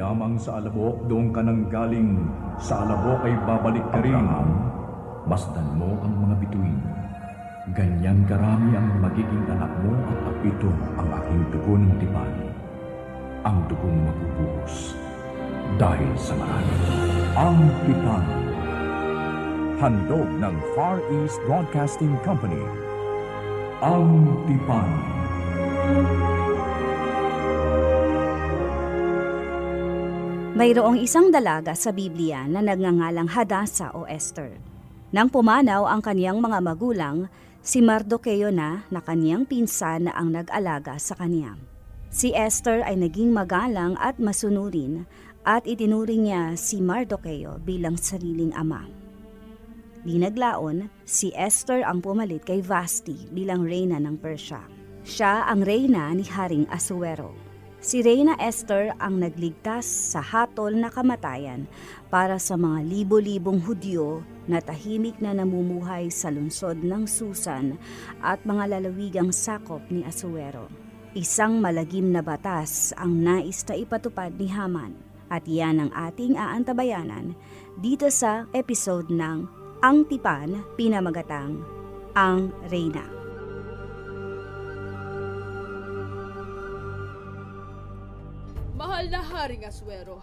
yamang sa alabok, doon ka nang galing. Sa alabok ay babalik ka rin. Masdan mo ang mga bituin. Ganyan karami ang magiging anak mo at ito ang aking dugo ng tipan. Ang dugong magbubuhos. Dahil sa marami. Ang tipan. Handog ng Far East Broadcasting Company. Ang tipan. Mayroong isang dalaga sa Biblia na nagngangalang Hadasa o Esther. Nang pumanaw ang kaniyang mga magulang, si Mardocheo na na kaniyang pinsan na ang nag-alaga sa kaniya. Si Esther ay naging magalang at masunurin at itinuring niya si Mardocheo bilang sariling ama. Di naglaon, si Esther ang pumalit kay Vasti bilang reyna ng Persya. Siya ang reyna ni Haring Asuero. Si Reyna Esther ang nagligtas sa hatol na kamatayan para sa mga libo-libong Hudyo na tahimik na namumuhay sa lungsod ng Susan at mga lalawigang sakop ni Asuero. Isang malagim na batas ang nais na ipatupad ni Haman at yan ang ating aantabayanan dito sa episode ng Ang Tipan, Pinamagatang, Ang Reyna. Haring Aswero,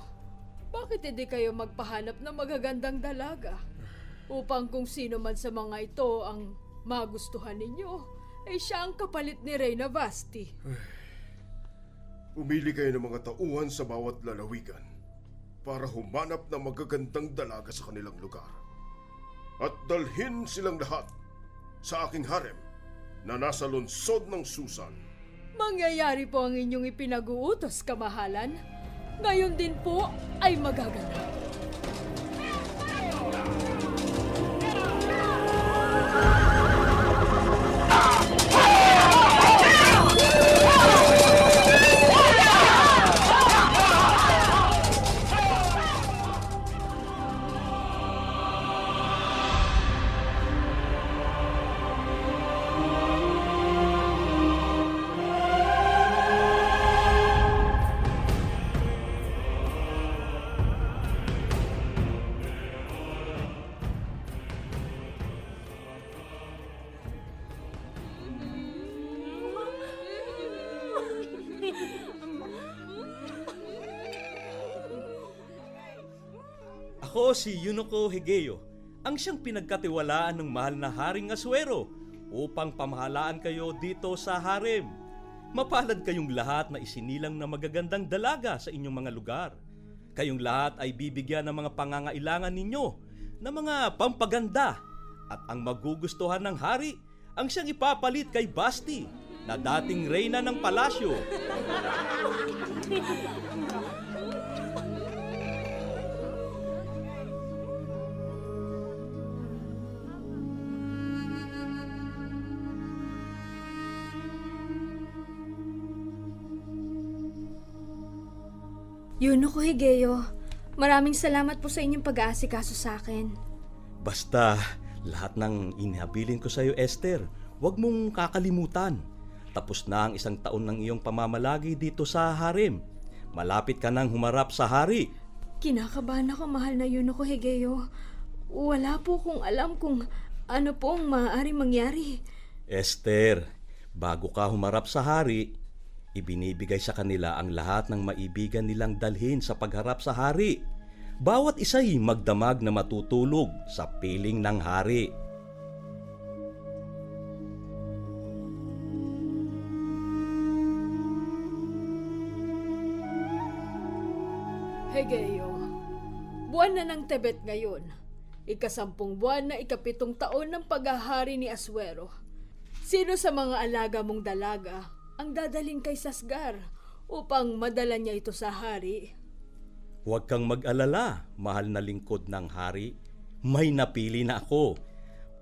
bakit hindi kayo magpahanap ng magagandang dalaga? Upang kung sino man sa mga ito ang magustuhan ninyo, ay siya ang kapalit ni Reyna Vasti. Umili kayo ng mga tauhan sa bawat lalawigan para humanap ng magagandang dalaga sa kanilang lugar. At dalhin silang lahat sa aking harem na nasa lungsod ng Susan. Mangyayari po ang inyong ipinag-uutos, kamahalan. Ngayon din po ay magaganap. Si Yunoko Higeo, ang siyang pinagkatiwalaan ng mahal na Haring Aswero upang pamahalaan kayo dito sa harem. Mapalad kayong lahat na isinilang na magagandang dalaga sa inyong mga lugar. Kayong lahat ay bibigyan ng mga pangangailangan ninyo na mga pampaganda at ang magugustuhan ng hari ang siyang ipapalit kay Basti na dating reyna ng palasyo. Yunoko Higeo, maraming salamat po sa inyong pag-aasikaso sa akin. Basta, lahat ng inihabilin ko sa iyo, Esther, huwag mong kakalimutan. Tapos na ang isang taon ng iyong pamamalagi dito sa harem. Malapit ka nang humarap sa hari. Kinakabahan ako, mahal na Yunoko Higeo. Wala po kong alam kung ano po ang maaari mangyari. Esther, bago ka humarap sa hari, ibinibigay sa kanila ang lahat ng maibigan nilang dalhin sa pagharap sa hari. Bawat isa'y magdamag na matutulog sa piling ng hari. Hegeyo, buwan na ng Tebet ngayon. Ikasampung buwan na ikapitong taon ng paghahari ni Aswero. Sino sa mga alaga mong dalaga ang dadaling kay Sasgar upang madala niya ito sa hari? Huwag kang mag-alala, mahal na lingkod ng hari. May napili na ako.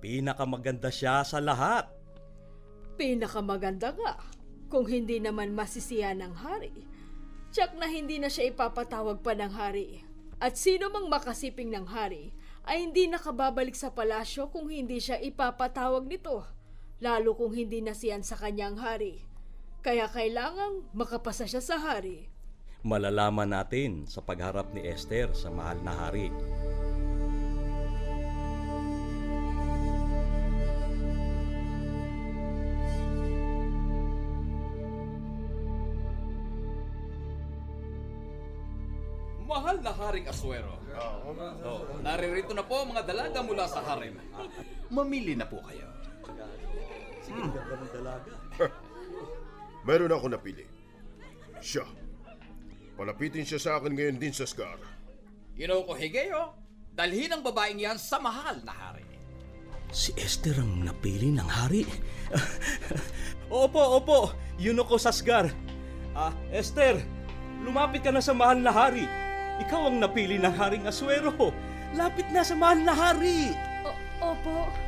Pinakamaganda siya sa lahat. Pinakamaganda nga, kung hindi naman masisiya ng hari. Tiyak na hindi na siya ipapatawag pa ng hari. At sino mang makasiping ng hari ay hindi nakababalik sa palasyo kung hindi siya ipapatawag nito. Lalo kung hindi nasiyan sa kanyang hari. Kaya kailangang makapasa siya sa hari. Malalaman natin sa pagharap ni Esther sa mahal na hari. Mahal na Haring Aswero. Oh, naririto na po ang mga dalaga mula sa harem. Mamili na po kayo. Meron ako napili. Siya. Palapitin siya sa akin ngayon din sa Scar. Inoko Higeo, dalhin ang babaeng yan sa mahal na hari. Si Esther ang napili ng hari. opo, opo. Yun ako Sasgar. Ah, Esther, lumapit ka na sa mahal na hari. Ikaw ang napili ng haring Aswero. Lapit na sa mahal na hari. O- opo.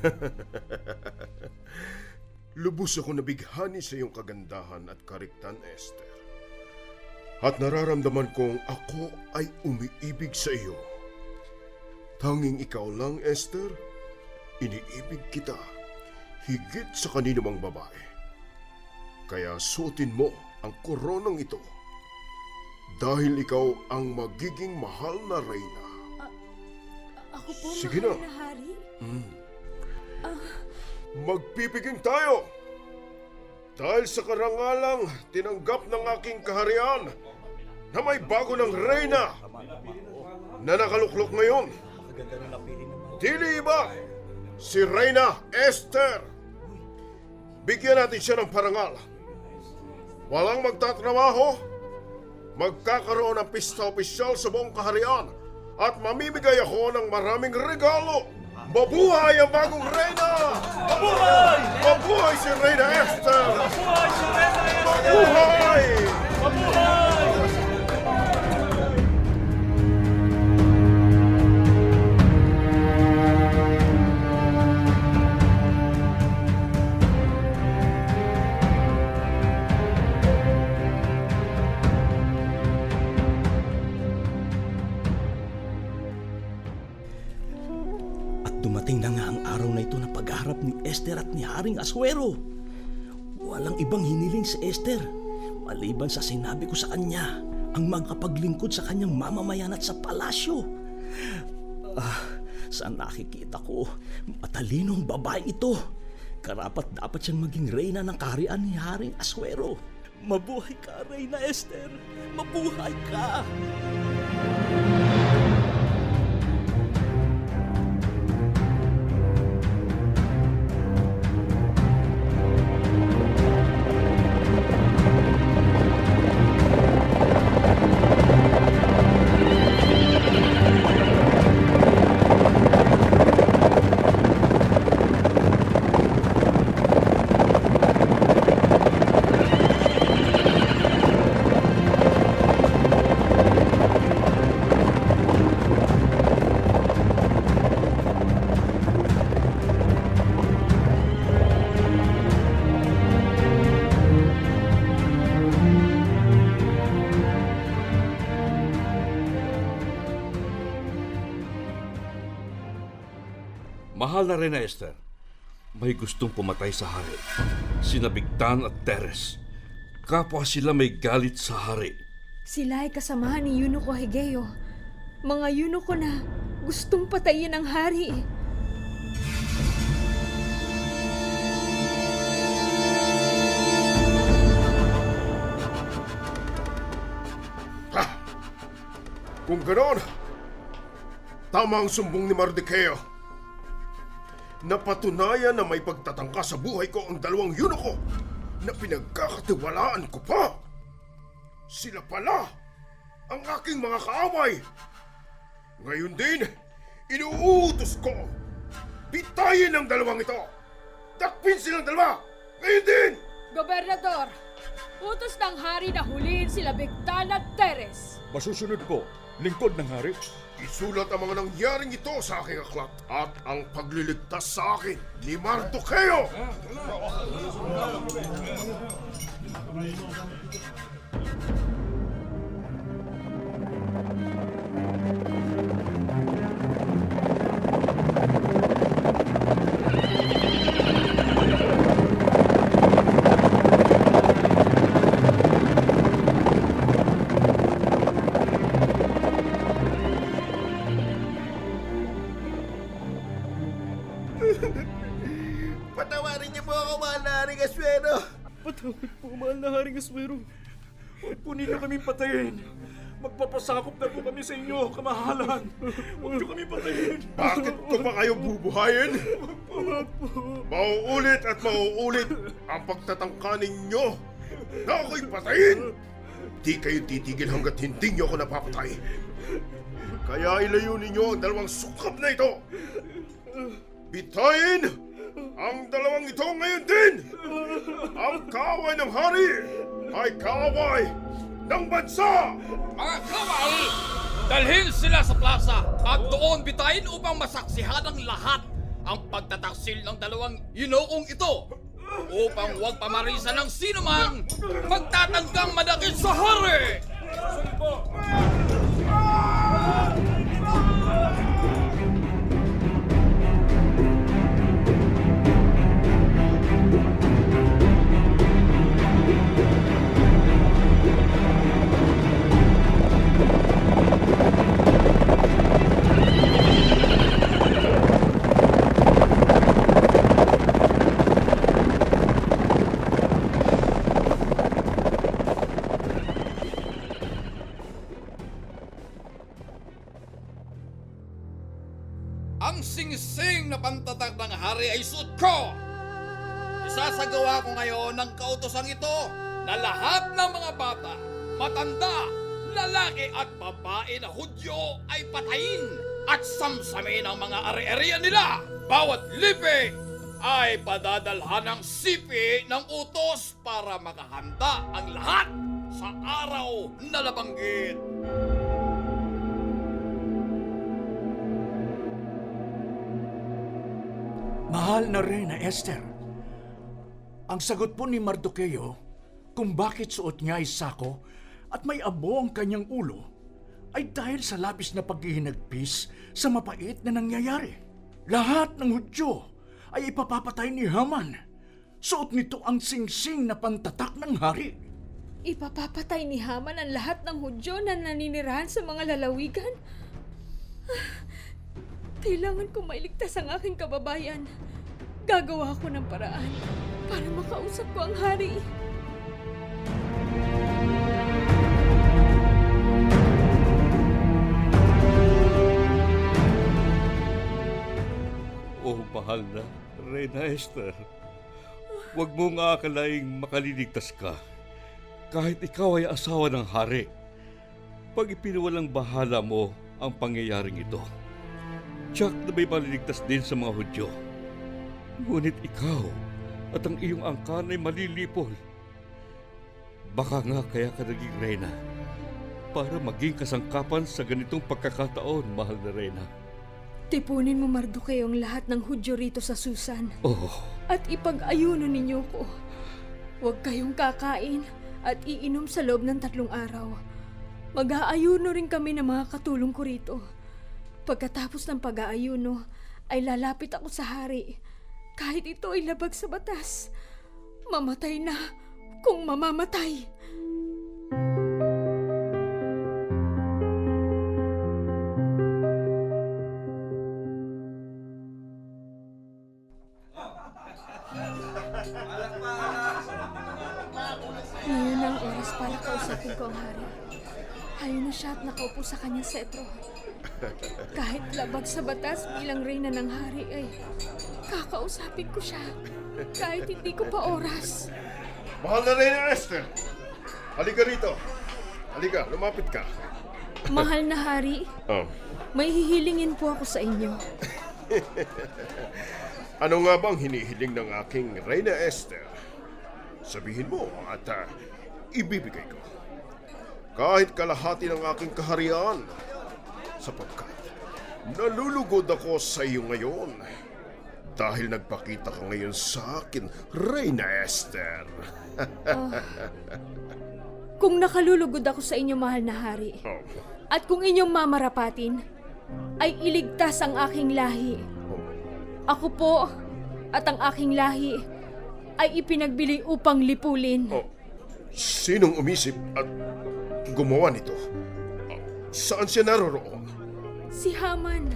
Lubos ako nabighani sa iyong kagandahan at kariktan, Esther. At nararamdaman kong ako ay umiibig sa iyo. Tanging ikaw lang, Esther. Iniibig kita higit sa kanino mang babae. Kaya suotin mo ang koronang ito dahil ikaw ang magiging mahal na reyna. Ako po, Sige mahal na. na hari. Magpipiging tayo! Dahil sa karangalang tinanggap ng aking kaharian na may bago ng reyna na nakaluklok ngayon. Dili iba, si Reyna Esther. Bigyan natin siya ng parangal. Walang magtatrabaho, magkakaroon ng pista opisyal sa buong kaharian at mamimigay ako ng maraming regalo. Mabuhay ang bagong reyna! Mabuhay! Mabuhay si Reyna Esther! Mabuhay! At Esther maliban sa sinabi ko sa kanya ang magkapaglingkod sa kanyang mamamayan at sa palasyo. Ah, sa nakikita ko, matalinong babae ito. Karapat dapat siyang maging reyna ng kaharian ni Haring Aswero. Mabuhay ka, Reyna Esther! Mabuhay ka! Mahal na rin na Esther. May gustong pumatay sa hari. Sina Bigtan at Teres. Kapwa sila may galit sa hari. Sila ay kasamahan ni Yunoko Higeo. Mga Yunoko na gustong patayin ang hari. Kung ganon, tama ang sumbong ni Mardikeo. Napatunayan na may pagtatangka sa buhay ko ang dalawang yunoko na pinagkakatiwalaan ko pa. Sila pala ang aking mga kaaway. Ngayon din, inuutos ko. Bitayin ang dalawang ito. Takpin silang dalawa. Ngayon din! Gobernador, utos ng hari na huliin sila Bigtan at Teres. Masusunod po, lingkod ng hari. Isulat ang mga nangyaring ito sa aking aklat at ang pagliligtas sa akin ni Mardukeo. Patawarin niyo po ako, mahal na Haring Aswero. Patawad po, mahal na Haring Aswero. Huwag po ninyo kami patayin. Magpapasakop na po kami sa inyo, kamahalan. Huwag niyo kami patayin. Bakit ko pa kayo bubuhayin? Mauulit at mauulit ang pagtatangka ninyo na ako'y patayin. Di kayo titigil hanggat hindi niyo ako napapatay. Kaya ilayo ninyo ang dalawang sukap na ito. Bitayin ang dalawang ito ngayon din. Ang kaaway ng hari ay kaaway ng bansa. Mga kawal! Dalhin sila sa plaza at doon bitayin upang masaksihan ng lahat ang pagtataksil ng dalawang yinoong ito upang huwag pamarisan ng sino mang magtatanggang madakit sa hari! Ang lalaki at babae na hudyo ay patayin at samsamin ang mga ari-arian nila. Bawat lipi ay padadalhan ng sipi ng utos para makahanda ang lahat sa araw na nabanggit. Mahal na Reyna Esther, ang sagot po ni Mardoqueo kung bakit suot niya ay sako at may abo ang kanyang ulo ay dahil sa labis na paghihinagpis sa mapait na nangyayari. Lahat ng Hudyo ay ipapapatay ni Haman. Suot nito ang singsing na pantatak ng hari. Ipapapatay ni Haman ang lahat ng Hudyo na naninirahan sa mga lalawigan? Ah, Kailangan ko mailigtas ang aking kababayan. Gagawa ko ng paraan para makausap ko ang hari. Oh, mahal na, Reyna Esther. Huwag mong aakalaing makaliligtas ka. Kahit ikaw ay asawa ng hari. Pag ipinawalang bahala mo ang pangyayaring ito, tiyak na may maliligtas din sa mga Hudyo. Ngunit ikaw at ang iyong angkan ay malilipol. Baka nga kaya ka naging reyna para maging kasangkapan sa ganitong pagkakataon, mahal na reyna. Tipunin mo, Mardoqueo, ang lahat ng Hudyo rito sa Susan. Oh, At ipag-ayuno ninyo ko. Huwag kayong kakain at iinom sa loob ng tatlong araw. Mag-aayuno rin kami ng mga katulong ko rito. Pagkatapos ng pag-aayuno, ay lalapit ako sa hari. Kahit ito ay labag sa batas. Mamatay na kung mamamatay. Siya at nakaupo sa kanyang setro. Kahit labag sa batas bilang reyna ng hari ay kakausapin ko siya. Kahit hindi ko pa oras. Mahal na Reyna Esther, halika rito. Halika, lumapit ka. Mahal na hari, Oh. may hihilingin po ako sa inyo. Ano nga bang hinihiling ng aking Reyna Esther? Sabihin mo at ah, ibibigay ko. Kahit kalahati ng aking kaharian. Sapagkat nalulugod ako sa iyo ngayon. Dahil nagpakita ka ngayon sa akin, Reyna Esther. Kung nakalulugod ako sa inyo, mahal na hari, Oh. at kung inyong mamarapatin, ay iligtas ang aking lahi. Ako po at ang aking lahi ay ipinagbili upang lipulin. Oh, sinong umisip at gumawa nito? Saan siya naroroon? Si Haman.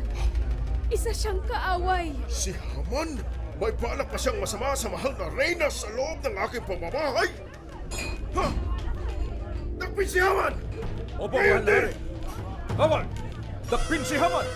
Isa siyang kaaway. Si Haman? May balak pa siyang masama sa mahal na reyna sa loob ng aking pamamahay? Ha? Dakpin si Haman! Opo, din! Haman! Dakpin si Haman!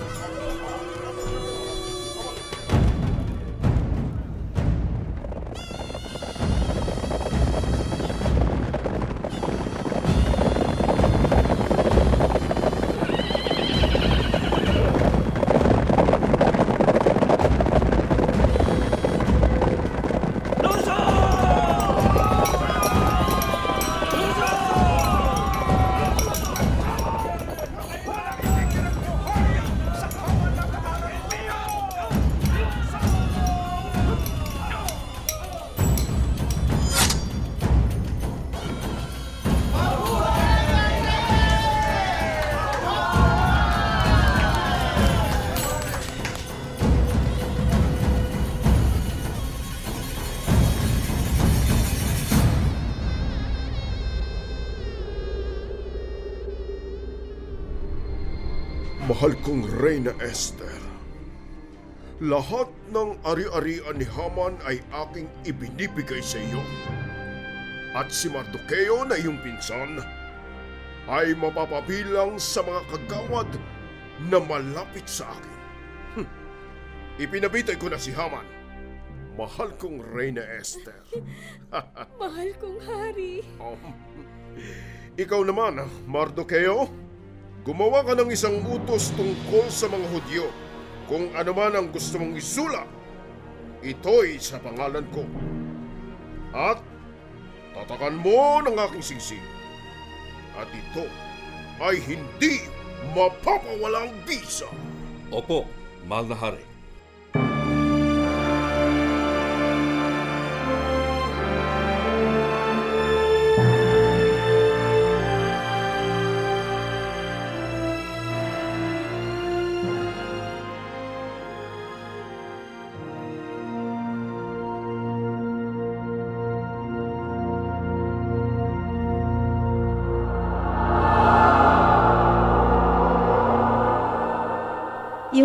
Mahal kong Reyna Esther, lahat ng ari-arian ni Haman ay aking ibinibigay sa iyo. At si Mardukeo na iyong pinsan ay mapapabilang sa mga kagawad na malapit sa akin. Hm. Ipinabitay ko na si Haman. Mahal kong Reyna Esther. Mahal kong hari. Oh. Ikaw naman, Mardukeo, gumawa ka ng isang utos tungkol sa mga Hudyo. Kung ano man ang gusto mong isulat, ito'y sa pangalan ko. At tatakan mo ng aking singsing. At ito ay hindi mapapawalang bisa. Opo, mahal na hari.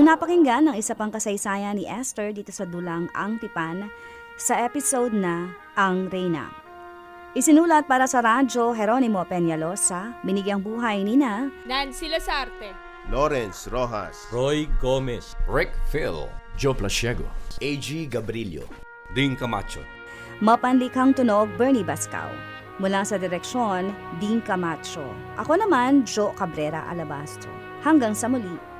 Yung napakinggan ng isa pang kasaysayan ni Esther dito sa Dulang Ang Tipan sa episode na Ang Reyna. Isinulat para sa radyo Jeronimo Peñalosa, binigyang buhay ni na Nancy Lasarte. Lawrence Rojas. Roy Gomez. Rick Phil. Joe Plasiego. AG Gabrilio. Ding Camacho. Mapanlikhang tunog Bernie Bascao. Mula sa direksyon, Dean Camacho. Ako naman, Joe Cabrera Alabastro. Hanggang sa muli.